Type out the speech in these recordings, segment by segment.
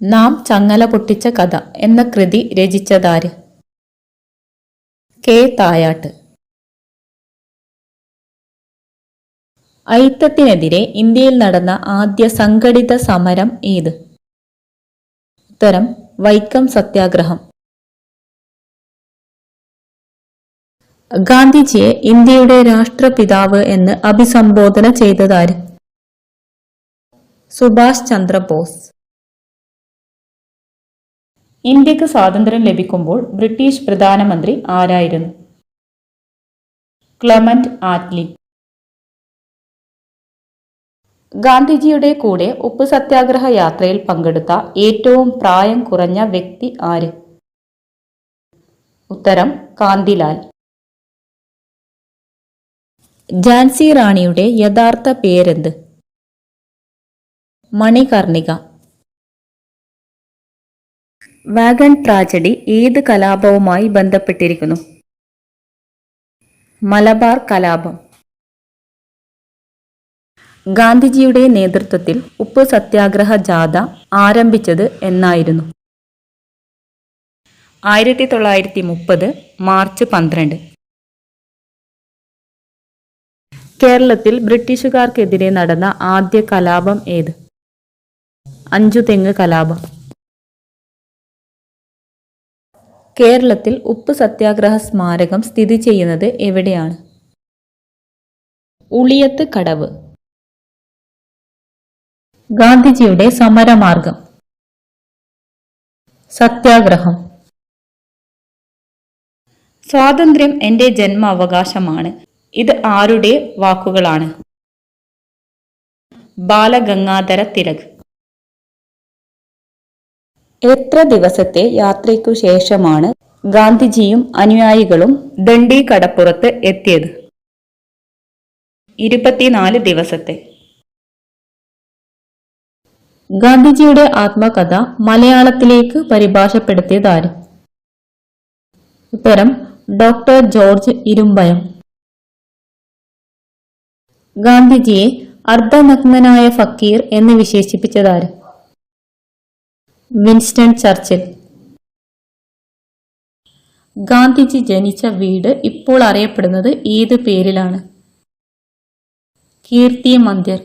നാം ചങ്ങല പൊട്ടിച്ച കഥ എന്ന കൃതി രചിച്ചതാര്? കെ. തായാട്ട്. ഐത്തത്തിനെതിരെ ഇന്ത്യയിൽ നടന്ന ആദ്യ സംഘടിത സമരം ഏത്? ഉത്തരം വൈക്കം സത്യാഗ്രഹം. ഗാന്ധിജിയെ ഇന്ത്യയുടെ രാഷ്ട്രപിതാവ് എന്ന് അഭിസംബോധന ചെയ്തതാര്? സുഭാഷ് ചന്ദ്രബോസ്. ഇന്ത്യയ്ക്ക് സ്വാതന്ത്ര്യം ലഭിക്കുമ്പോൾ ബ്രിട്ടീഷ് പ്രധാനമന്ത്രി ആരായിരുന്നു? Clement Attlee. ഗാന്ധിജിയുടെ കൂടെ ഉപ്പ് സത്യാഗ്രഹ യാത്രയിൽ പങ്കെടുത്ത ഏറ്റവും പ്രായം കുറഞ്ഞ വ്യക്തി ആര്? ഉത്തരം കാന്തിലാൽ. ജാൻസി റാണിയുടെ യഥാർത്ഥ പേരെന്ത്? മണികർണിക. വാഗൺ ട്രാജഡി ഏത് കലാപവുമായി ബന്ധപ്പെട്ടിരിക്കുന്നു? മലബാർ കലാപം. ഗാന്ധിജിയുടെ നേതൃത്വത്തിൽ ഉപ്പ് സത്യാഗ്രഹ ജാഥ ആരംഭിച്ചത് എന്നായിരുന്നു. ആയിരത്തി തൊള്ളായിരത്തി മുപ്പത് മാർച്ച് പന്ത്രണ്ട്. കേരളത്തിൽ ബ്രിട്ടീഷുകാർക്കെതിരെ നടന്ന ആദ്യ കലാപം ഏത്? അഞ്ചുതെങ്ങ് കലാപം. കേരളത്തിൽ ഉപ്പ് സത്യാഗ്രഹ സ്മാരകം സ്ഥിതി ചെയ്യുന്നത് എവിടെയാണ്? ഉളിയത്ത് കടവ്. ഗാന്ധിജിയുടെ സമരമാർഗം. സത്യാഗ്രഹം. സ്വാതന്ത്ര്യം എന്റെ ജന്മ അവകാശമാണ് ഇത് ആരുടെ വാക്കുകളാണ്? ബാലഗംഗാധര തിലക്. എത്ര ദിവസത്തെ യാത്രയ്ക്കു ശേഷമാണ് ഗാന്ധിജിയും അനുയായികളും ദണ്ഡി കടപ്പുറത്ത് എത്തിയത്? ഇരുപത്തിനാല് ദിവസത്തെ. ഗാന്ധിജിയുടെ ആത്മകഥ മലയാളത്തിലേക്ക് പരിഭാഷപ്പെടുത്തിയതാര്? ഉത്തരം ഡോക്ടർ ജോർജ് ഇരുമ്പയം. ഗാന്ധിജിയെ അർദ്ധനഗ്നനായ ഫക്കീർ എന്ന് വിശേഷിപ്പിച്ചതാര്? Winston Churchill. ഗാന്ധിജി ജനിച്ച വീട് ഇപ്പോൾ അറിയപ്പെടുന്നത് ഏത് പേരിലാണ്? കീർത്തി മന്ദിർ.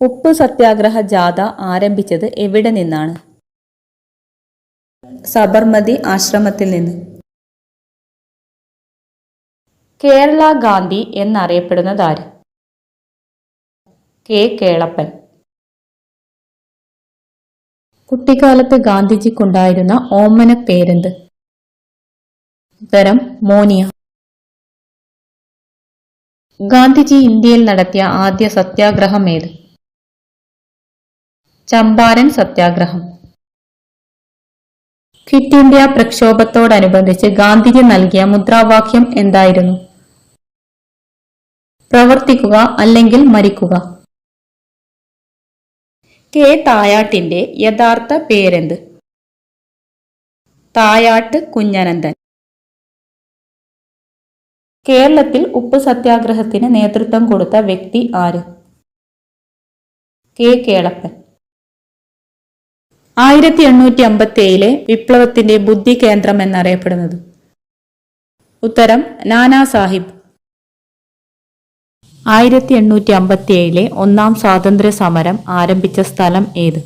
ഉപ്പ് സത്യാഗ്രഹ ജാഥ ആരംഭിച്ചത് എവിടെ നിന്നാണ്? സബർമതി ആശ്രമത്തിൽ നിന്ന്. കേരള ഗാന്ധി എന്നറിയപ്പെടുന്നത് ആര്? കെ. കേളപ്പൻ. കുട്ടിക്കാലത്ത് ഗാന്ധിജിക്കുണ്ടായിരുന്ന ഓമന പേരെന്ത്? ഉത്തരം മോനിയ. ഗാന്ധിജി ഇന്ത്യയിൽ നടത്തിയ ആദ്യ സത്യാഗ്രഹം ഏത്? ചമ്പാരൻ സത്യാഗ്രഹം. ക്വിറ്റ് ഇന്ത്യ പ്രക്ഷോഭത്തോടനുബന്ധിച്ച് ഗാന്ധിജി നൽകിയ മുദ്രാവാക്യം എന്തായിരുന്നു? പ്രവർത്തിക്കുക അല്ലെങ്കിൽ മരിക്കുക. കെ തായാട്ടിന്റെ യഥാർത്ഥ പേരെന്ത്? തായാട്ട് കുഞ്ഞനന്ദൻ കേരളത്തിൽ ഉപ്പ് സത്യാഗ്രഹത്തിന് നേതൃത്വം കൊടുത്ത വ്യക്തി ആര്? കെ കേളപ്പൻ. ആയിരത്തി എണ്ണൂറ്റി അമ്പത്തി ഏഴിലെ വിപ്ലവത്തിന്റെ ബുദ്ധി കേന്ദ്രം എന്നറിയപ്പെടുന്നത് ഉത്തരം നാനാ സാഹിബ്. ആയിരത്തി എണ്ണൂറ്റി അമ്പത്തി ഏഴിലെ ഒന്നാം സ്വാതന്ത്ര്യ സമരം ആരംഭിച്ച സ്ഥലം ഏത്?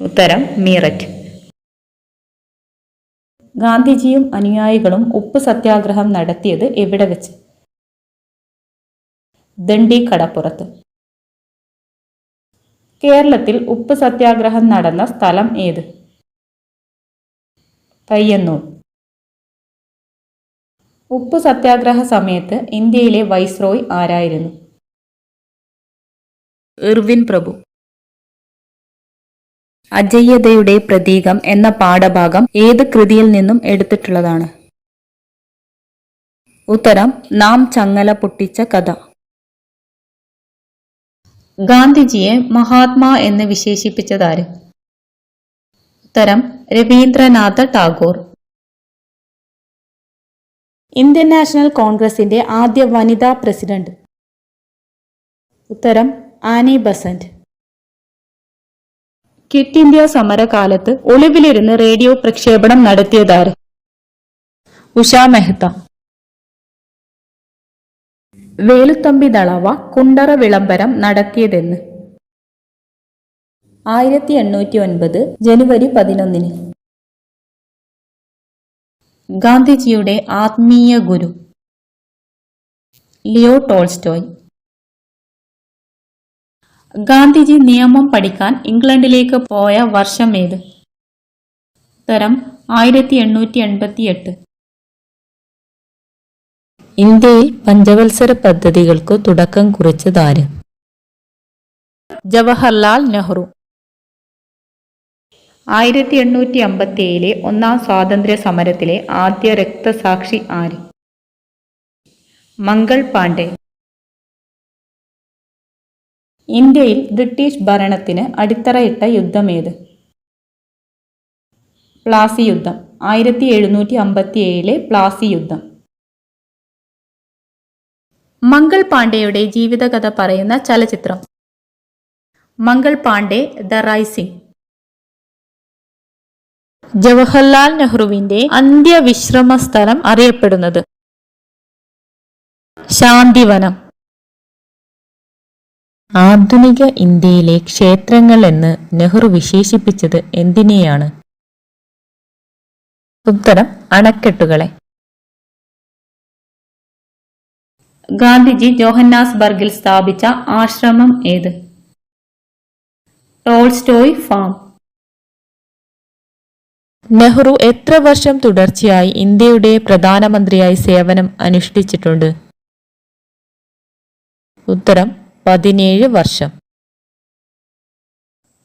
ഉത്തരം മീററ്റ്. ഗാന്ധിജിയും അനുയായികളും ഉപ്പ് സത്യാഗ്രഹം നടത്തിയത് എവിടെ വെച്ച്? ദണ്ഡി കടപ്പുറത്ത് കേരളത്തിൽ ഉപ്പ് സത്യാഗ്രഹം നടന്ന സ്ഥലം ഏത്? പയ്യന്നൂർ. ഉപ്പ് സത്യാഗ്രഹ സമയത്ത് ഇന്ത്യയിലെ വൈസ്രോയ് ആരായിരുന്നു? ഇർവിൻ പ്രഭു. അജയ്യതയുടെ പ്രതീകം എന്ന പാഠഭാഗം ഏത് കൃതിയിൽ നിന്നും എടുത്തിട്ടുള്ളതാണ്? ഉത്തരം നാം ചങ്ങല പൊട്ടിച്ച കഥ. ഗാന്ധിജിയെ മഹാത്മാ എന്ന് വിശേഷിപ്പിച്ചതാര്? ഉത്തരം രവീന്ദ്രനാഥ ടാഗോർ. ഇന്ത്യൻ നാഷണൽ കോൺഗ്രസിന്റെ ആദ്യ വനിതാ പ്രസിഡന്റ്. ഉത്തരം ആനി ബസന്റ്. കിറ്റ് ഇന്ത്യ സമരകാലത്ത് ഒളിവിലിരുന്ന് റേഡിയോ പ്രക്ഷേപണം നടത്തിയതാര്? ഉഷാ മെഹ്ത. വേലുത്തമ്പി ദളവ കുണ്ടറ വിളംബരം നടത്തിയതെന്ന്. ആയിരത്തി എണ്ണൂറ്റി ഒൻപത് ജനുവരി പതിനൊന്നിന്. ഗാന്ധിജിയുടെ ആത്മീയ ഗുരു. Leo Tolstoy. ഗാന്ധിജി നിയമം പഠിക്കാൻ ഇംഗ്ലണ്ടിലേക്ക് പോയ വർഷം ഏത്? ഉത്തരം ആയിരത്തി എണ്ണൂറ്റി എൺപത്തി എട്ട് ഇന്ത്യയിൽ പഞ്ചവത്സര പദ്ധതികൾക്ക് തുടക്കം കുറിച്ചതാര് ജവഹർലാൽ നെഹ്റു. ആയിരത്തി എണ്ണൂറ്റി അമ്പത്തി ഏഴിലെ ഒന്നാം സ്വാതന്ത്ര്യ സമരത്തിലെ ആദ്യ രക്തസാക്ഷി ആര്? മംഗൾ പാണ്ഡെ. ഇന്ത്യയിൽ ബ്രിട്ടീഷ് ഭരണത്തിന് അടിത്തറയിട്ട യുദ്ധമേത് പ്ലാസി യുദ്ധം. ആയിരത്തി എഴുന്നൂറ്റി അമ്പത്തി ഏഴിലെ പ്ലാസി യുദ്ധം. മംഗൾ പാണ്ഡെയുടെ ജീവിതകഥ പറയുന്ന ചലച്ചിത്രം. Mangal Pandey the rising. Jawaharlal നെഹ്റുവിന്റെ അന്ത്യവിശ്രമ സ്ഥലം അറിയപ്പെടുന്നത്. ശാന്തിവനം. ആധുനിക ഇന്ത്യയിലെ ക്ഷേത്രങ്ങൾ എന്ന് നെഹ്റു വിശേഷിപ്പിച്ചത് എന്തിനെയാണ്? ഉത്തരം അണക്കെട്ടുകളെ. ഗാന്ധിജി ജോഹന്നാസ്ബർഗിൽ സ്ഥാപിച്ച ആശ്രമം ഏത്? Tolstoy farm. നെഹ്റു എത്ര വർഷം തുടർച്ചയായി ഇന്ത്യയുടെ പ്രധാനമന്ത്രിയായി സേവനം അനുഷ്ഠിച്ചിട്ടുണ്ട്? ഉത്തരം പതിനേഴ് വർഷം.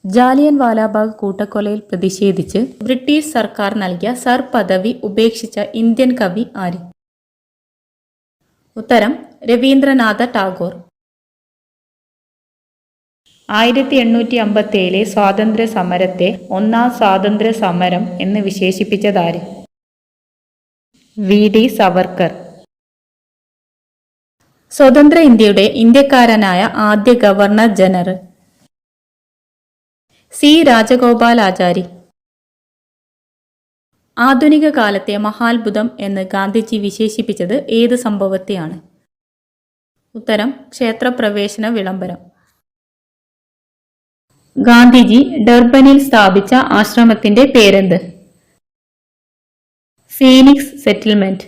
ജാലിയൻ വാലാബാഗ് കൂട്ടക്കൊലയിൽ പ്രതിഷേധിച്ച് ബ്രിട്ടീഷ് സർക്കാർ നൽകിയ സർ പദവി ഉപേക്ഷിച്ച ഇന്ത്യൻ കവി ആര്? ഉത്തരം രവീന്ദ്രനാഥ ടാഗോർ. ആയിരത്തി എണ്ണൂറ്റി അമ്പത്തി ഏഴിലെ സ്വാതന്ത്ര്യ സമരത്തെ ഒന്നാം സ്വാതന്ത്ര്യ സമരം എന്ന് വിശേഷിപ്പിച്ചതാര്? വി. ഡി. സവർക്കർ. സ്വതന്ത്ര ഇന്ത്യയുടെ ഇന്ത്യക്കാരനായ ആദ്യ ഗവർണർ ജനറൽ. സി. രാജഗോപാലാചാരി ആധുനിക കാലത്തെ മഹാത്ഭുതം എന്ന് ഗാന്ധിജി വിശേഷിപ്പിച്ചത് ഏത് സംഭവത്തെയാണ്? ഉത്തരം ക്ഷേത്രപ്രവേശന വിളംബരം. ഗാന്ധിജി ഡർബനിൽ സ്ഥാപിച്ച ആശ്രമത്തിന്റെ പേരെന്ത്? Phoenix settlement.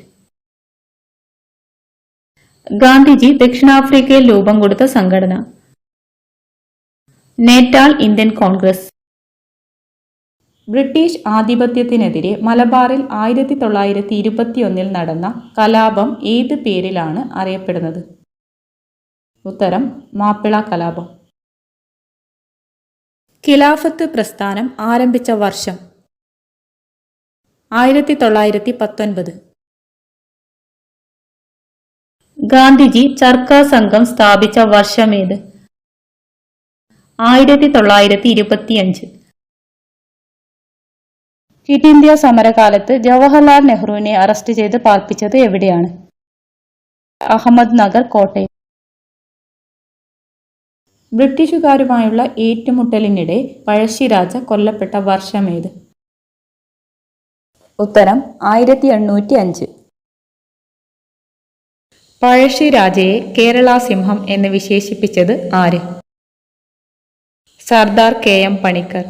ഗാന്ധിജി ദക്ഷിണാഫ്രിക്കയിൽ രൂപം കൊടുത്ത സംഘടന. Natal Indian Congress. ബ്രിട്ടീഷ് ആധിപത്യത്തിനെതിരെ മലബാറിൽ ആയിരത്തി തൊള്ളായിരത്തി ഇരുപത്തിയൊന്നിൽ നടന്ന കലാപം ഏത് പേരിലാണ് അറിയപ്പെടുന്നത്? ഉത്തരം മാപ്പിള കലാപം. ഖിലാഫത്ത് പ്രസ്ഥാനം ആരംഭിച്ച വർഷം ആയിരത്തി തൊള്ളായിരത്തി പത്തൊൻപത് ഗാന്ധിജി ചർക്ക സംഘം സ്ഥാപിച്ച വർഷമേത്? ആയിരത്തി തൊള്ളായിരത്തി ഇരുപത്തിയഞ്ച് ക്വിറ്റ് ഇന്ത്യ സമരകാലത്ത് ജവഹർലാൽ നെഹ്റുവിനെ അറസ്റ്റ് ചെയ്ത് പാർപ്പിച്ചത് എവിടെയാണ്? അഹമ്മദ് നഗർ കോട്ടയം. ബ്രിട്ടീഷുകാരുമായുള്ള ഏറ്റുമുട്ടലിനിടെ പഴശ്ശിരാജ കൊല്ലപ്പെട്ട വർഷമേത്? ഉത്തരം ആയിരത്തി എണ്ണൂറ്റി അഞ്ച് പഴശ്ശിരാജയെ കേരള സിംഹം എന്ന് വിശേഷിപ്പിച്ചത് ആര്? Sardar K M Panikkar.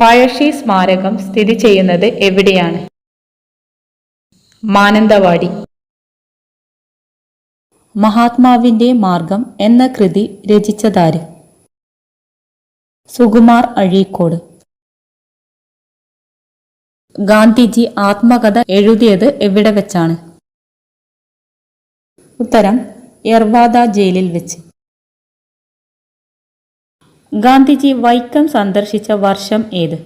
പഴശ്ശി സ്മാരകം സ്ഥിതി ചെയ്യുന്നത് എവിടെയാണ്? മാനന്തവാടി. മഹാത്മാവിന്റെ മാർഗം എന്ന കൃതി രചിച്ചതാര്? സുകുമാർ അഴീക്കോട്. ഗാന്ധിജി ആത്മകഥ എഴുതിയത് എവിടെ വെച്ചാണ്? ഉത്തരം എർവാദ ജയിലിൽ വെച്ച്. ഗാന്ധിജി വൈക്കം സന്ദർശിച്ച വർഷം ഏത്?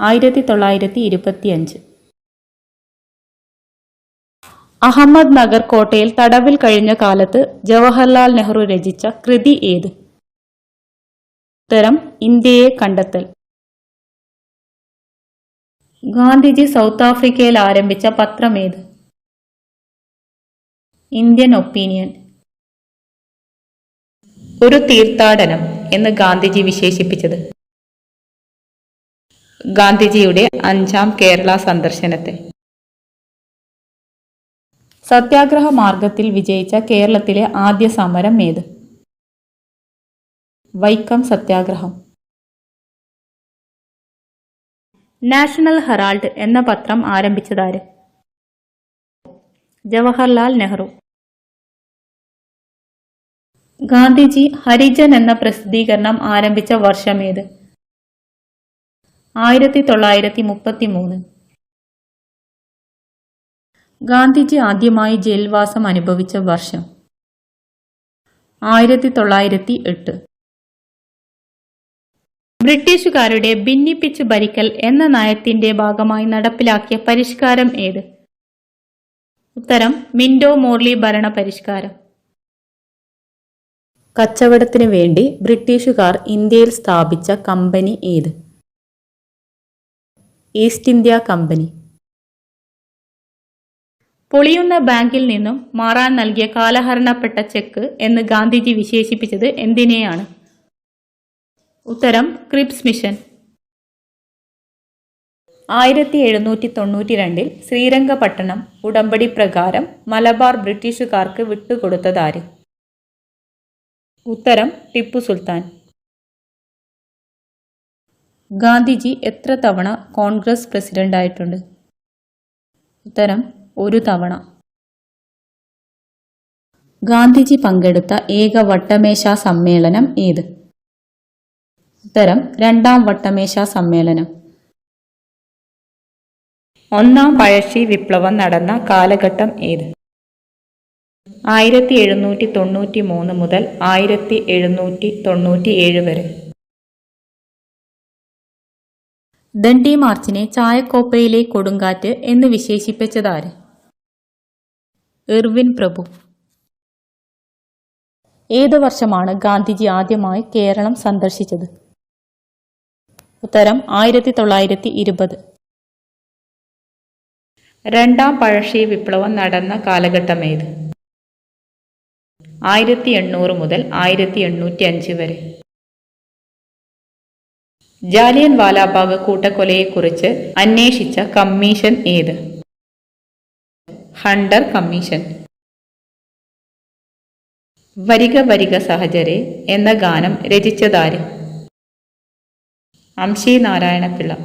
ആയിരത്തി തൊള്ളായിരത്തി ഇരുപത്തിയഞ്ച്. അഹമ്മദ് നഗർ കോട്ടയിൽ തടവിൽ കഴിഞ്ഞ കാലത്ത് ജവഹർലാൽ നെഹ്റു രചിച്ച കൃതി ഏത്? ഉത്തരം ഇന്ത്യയെ കണ്ടെത്തൽ. ഗാന്ധിജി സൗത്ത് ആഫ്രിക്കയിൽ ആരംഭിച്ച പത്രം ഏത്? Indian opinion. ഒരു തീർത്ഥാടനം എന്ന് ഗാന്ധിജി വിശേഷിപ്പിച്ചത്. ഗാന്ധിജിയുടെ അഞ്ചാം കേരള സന്ദർശനത്തെ. സത്യാഗ്രഹ മാർഗത്തിൽ വിജയിച്ച കേരളത്തിലെ ആദ്യ സമരം ഏത്? വൈക്കം സത്യാഗ്രഹം. നാഷണൽ ഹെറാൾഡ് എന്ന പത്രം ആരംഭിച്ചതാര്? ജവഹർലാൽ നെഹ്റു. ഗാന്ധിജി ഹരിജൻ എന്ന പ്രസിദ്ധീകരണം ആരംഭിച്ച വർഷമേത് ആയിരത്തി തൊള്ളായിരത്തി മുപ്പത്തി മൂന്ന് ഗാന്ധിജി ആദ്യമായി ജയിൽവാസം അനുഭവിച്ച വർഷം ആയിരത്തി തൊള്ളായിരത്തി എട്ട് ബ്രിട്ടീഷുകാരുടെ ഭിന്നിപ്പിച്ച് ഭരിക്കൽ എന്ന നയത്തിന്റെ ഭാഗമായി നടപ്പിലാക്കിയ പരിഷ്കാരം ഏത്? ഉത്തരം മിൻഡോ മോർലി ഭരണ പരിഷ്കാരം കച്ചവടത്തിനു വേണ്ടി ബ്രിട്ടീഷുകാർ ഇന്ത്യയിൽ സ്ഥാപിച്ച കമ്പനി ഏത്? East India company. പൊളിയുന്ന ബാങ്കിൽ നിന്നും മാറാൻ നൽകിയ കാലഹരണപ്പെട്ട ചെക്ക് എന്ന് ഗാന്ധിജി വിശേഷിപ്പിച്ചത് എന്തിനെയാണ്? ഉത്തരം ക്രിപ്സ് മിഷൻ. ആയിരത്തി എഴുന്നൂറ്റി തൊണ്ണൂറ്റി രണ്ടിൽ ശ്രീരംഗപട്ടണം ഉടമ്പടി പ്രകാരം മലബാർ ബ്രിട്ടീഷുകാർക്ക് വിട്ടുകൊടുത്തതാര് ഉത്തരം ടിപ്പു സുൽത്താൻ. ഗാന്ധിജി എത്ര തവണ കോൺഗ്രസ് പ്രസിഡന്റായിട്ടുണ്ട്? ഉത്തരം ഒരു തവണ. ഗാന്ധിജി പങ്കെടുത്ത ഏക വട്ടമേശ സമ്മേളനം ഏത്? ഉത്തരം രണ്ടാം വട്ടമേശ സമ്മേളനം. ഒന്നാം പഴശ്ശി വിപ്ലവം നടന്ന കാലഘട്ടം ഏത്? ആയിരത്തി എഴുന്നൂറ്റി തൊണ്ണൂറ്റി മൂന്ന് മുതൽ ആയിരത്തി എഴുന്നൂറ്റി തൊണ്ണൂറ്റി ഏഴ് വരെ. ദണ്ഡി മാർച്ചിനെ ചായക്കോപ്പയിലെ കൊടുങ്കാറ്റ് എന്ന് വിശേഷിപ്പിച്ചതാര്? ഇർവിൻ പ്രഭു. ഏത് വർഷമാണ് ഗാന്ധിജി ആദ്യമായി കേരളം സന്ദർശിച്ചത്? ഉത്തരം ആയിരത്തി തൊള്ളായിരത്തി ഇരുപത് രണ്ടാം പഴശ്ശി വിപ്ലവം നടന്ന കാലഘട്ടം ഏത് ആയിരത്തി എണ്ണൂറ് മുതൽ ആയിരത്തി എണ്ണൂറ്റി അഞ്ച് വരെ. ജാലിയൻ വാലാബാഗ് കൂട്ടക്കൊലയെക്കുറിച്ച് അന്വേഷിച്ച കമ്മീഷൻ ഏത്? Hunter commission. വരിക വരിക സഹചരെ എന്ന ഗാനം രചിച്ചതാര്? അംശി നാരായണപിള്ള.